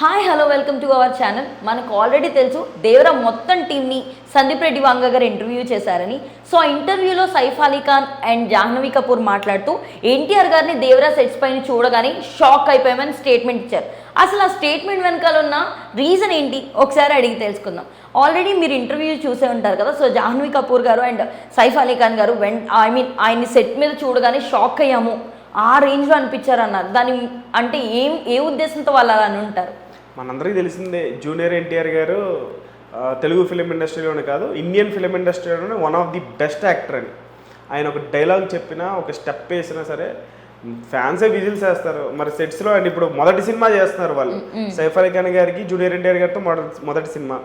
Hi hello welcome to our channel మనకు already తెలుసు దేవరా మొత్తం టీంని సందీప్ రెడ్డి వంగ గారు ఇంటర్వ్యూ చేశారని. సో ఆ ఇంటర్వ్యూలో సైఫ్ అలీ ఖాన్ అండ్ జాహ్నవి కపూర్ మాట్లాడుతూ ఎన్టీఆర్ గారిని దేవరా సెట్స్ పైన చూడగానే షాక్ అయిపోయామని స్టేట్మెంట్ ఇచ్చారు. అసలు ఆ స్టేట్మెంట్ వెనకాల ఉన్న రీజన్ ఏంటి? ఒకసారి అడిగి తెలుసుకుందాం. ఆల్రెడీ మీరు ఇంటర్వ్యూ చూసే ఉంటారు కదా సో జాహ్నవి కపూర్ గారు అండ్ సైఫ్ అలీ ఖాన్ గారు వెన్ ఐ మీన్ ఆయన్ని సెట్ మీద చూడగానే షాక్ అయ్యాము. ఆ రేంజ్లో అనిపించారు అన్నారు దాని అంటే ఏం ఏ ఉద్దేశంతో వాళ్ళు అలా అని ఉంటారు? మనందరికీ తెలిసిందే జూనియర్ ఎన్టీఆర్ గారు తెలుగు ఫిలిం ఇండస్ట్రీలోనే కాదు Indian film ఇండస్ట్రీలోనే one of the best actor అని. ఆయన ఒక డైలాగ్ చెప్పినా ఒక స్టెప్ వేసినా సరే ఫ్యాన్సే విజిల్స్ వేస్తారు మరి సెట్స్లో అండ్ ఇప్పుడు మొదటి సినిమా చేస్తున్నారు వాళ్ళు. సైఫ్ అలీ ఖాన్ గారికి జూనియర్ ఎన్టీఆర్ గారితో మొదటి మొదటి సినిమా.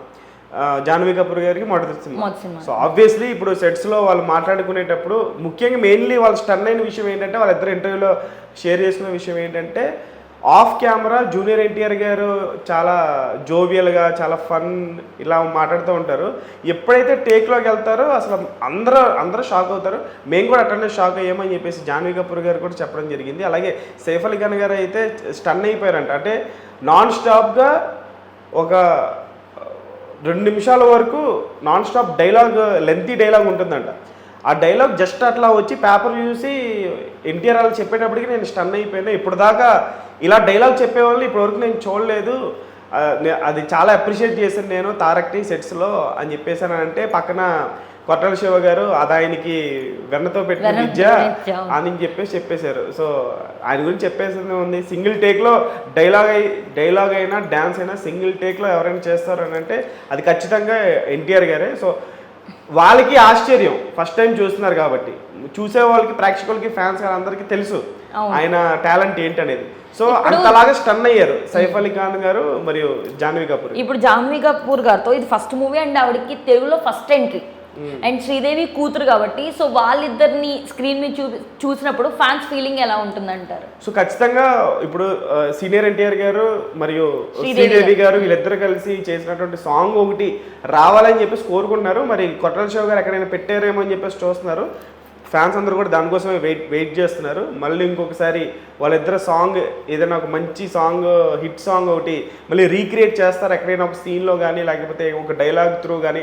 ఆ, జాహ్నవి కపూర్ గారికి మొదటి సినిమా. సో ఆబ్వియస్లీ ఇప్పుడు సెట్స్లో వాళ్ళు మాట్లాడుకునేటప్పుడు ముఖ్యంగా మెయిన్లీ వాళ్ళు స్టన్ అయిన విషయం ఏంటంటే వాళ్ళిద్దరు ఇంటర్వ్యూలో షేర్ చేసుకున్న విషయం ఏంటంటే ఆఫ్ కెమెరా జూనియర్ ఎన్టీఆర్ గారు చాలా జోవియల్గా చాలా ఫన్ ఇలా మాట్లాడుతూ ఉంటారు. ఎప్పుడైతే టేక్లోకి వెళ్తారో అసలు అందరూ అందరూ షాక్ అవుతారు. మేము కూడా అటెండే షాక్ అయ్యామని చెప్పేసి జాన్వీ కపూర్ గారు కూడా చెప్పడం జరిగింది. అలాగే సైఫ్ అలీ ఖాన్ గారు అయితే స్టన్ అయిపోయారంట. అంటే నాన్ స్టాప్గా ఒక రెండు నిమిషాల వరకు non stop dialogue lengthy dialogue ఉంటుందంట. ఆ డైలాగ్ జస్ట్ అట్లా వచ్చి పేపర్ చూసి ఎన్టీఆర్ వాళ్ళు చెప్పేటప్పటికి నేను స్టన్ అయిపోయాను. ఇప్పుడు దాకా ఇలా డైలాగ్ చెప్పేవాళ్ళు ఇప్పటివరకు నేను చూడలేదు. అది చాలా అప్రిషియేట్ చేశాను నేను తారక్ని సెట్స్లో అని చెప్పేసాను అంటే పక్కన కొట్టాల శివ గారు అది ఆయనకి వెన్నతో పెట్టిన విద్య. అని చెప్పేసి చెప్పేశారు. సో ఆయన గురించి చెప్పేసింది ఉంది. సింగిల్ టేక్లో డైలాగ్ అయి డైలాగ్ అయినా డ్యాన్స్ అయినా సింగిల్ టేక్లో ఎవరైనా చేస్తారు అని అంటే అది ఖచ్చితంగా ఎన్టీఆర్ గారే. సో వాళ్ళకి ఆశ్చర్యం. ఫస్ట్ టైం చూస్తున్నారు కాబట్టి. చూసే వాళ్ళకి ప్రేక్షకులకి ఫ్యాన్స్ అందరికీ తెలుసు. ఆయన టాలెంట్ ఏంటనేది. సో అంతలాగా స్టన్ అయ్యారు. సైఫ్ అలీ ఖాన్ గారు మరియు జాహ్నవి కపూర్. ఇప్పుడు జాహ్నవి కపూర్ గారితో ఇది ఫస్ట్ మూవీ అండ్ ఆవిడకి తెలుగులో ఫస్ట్ ఎంట్రీ అండ్ శ్రీదేవి కూతురు కాబట్టి సో వాళ్ళిద్దరిని స్క్రీన్ మీద చూ చూసినప్పుడు ఫ్యాన్స్ ఫీలింగ్ ఎలా ఉంటుందంటారు? సో ఖచ్చితంగా ఇప్పుడు సీనియర్ ఎన్టీఆర్ గారు మరియు శ్రీదేవి గారు. వీళ్ళిద్దరు కలిసి చేసినటువంటి సాంగ్ ఒకటి రావాలని చెప్పేసి కోరుకుంటున్నారు. మరి కొట్టల షో గారు ఎక్కడైనా పెట్టారేమో అని చెప్పేసి చూస్తున్నారు. ఫ్యాన్స్ అందరూ కూడా దానికోసమే వెయిట్ వెయిట్ చేస్తున్నారు. మళ్ళీ ఇంకొకసారి వాళ్ళిద్దరు సాంగ్ ఏదైనా ఒక మంచి సాంగ్ హిట్ సాంగ్ ఒకటి మళ్ళీ రీక్రియేట్ చేస్తారు ఎక్కడైనా ఒక సీన్లో కానీ లేకపోతే ఒక డైలాగ్ త్రూ కానీ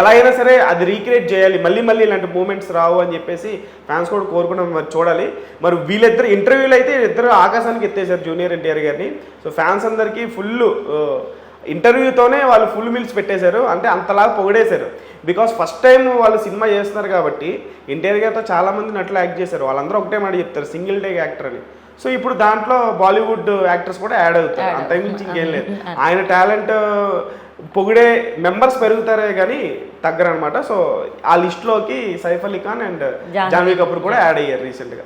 ఎలా అయినా సరే అది రీక్రియేట్ చేయాలి. మళ్ళీ మళ్ళీ ఇలాంటి మూమెంట్స్ రావు అని చెప్పేసి ఫ్యాన్స్ కూడా కోరుకున్నాం. మరి చూడాలి. మరి వీళ్ళిద్దరు ఇంటర్వ్యూలు అయితే ఇద్దరు ఆకాశానికి ఎత్తేసారు జూనియర్ ఎన్టీఆర్ గారిని. సో ఫ్యాన్స్ అందరికీ ఫుల్ ఇంటర్వ్యూతోనే వాళ్ళు ఫుల్ మీల్స్ పెట్టేశారు. అంటే అంతలా పొగిడేశారు. బికాస్ ఫస్ట్ టైం వాళ్ళు సినిమా చేస్తున్నారు కాబట్టి ఎన్టీఆర్ గారితో చాలా మంది నటులు యాక్ట్ చేశారు. వాళ్ళందరూ ఒకటే మాట చెప్తారు సింగిల్ టేక్ యాక్టర్ అని. సో ఇప్పుడు దాంట్లో బాలీవుడ్ యాక్టర్స్ కూడా యాడ్ అవుతారు. అంతకుమించి ఇంకేం లేదు. ఆయన టాలెంట్ పొగిడే మెంబర్స్ పెరుగుతారే కానీ తగ్గరనమాట సో ఆ లిస్ట్లోకి సైఫ్ అలీ ఖాన్ అండ్ జాన్వీ కపూర్ కూడా యాడ్ అయ్యారు రీసెంట్గా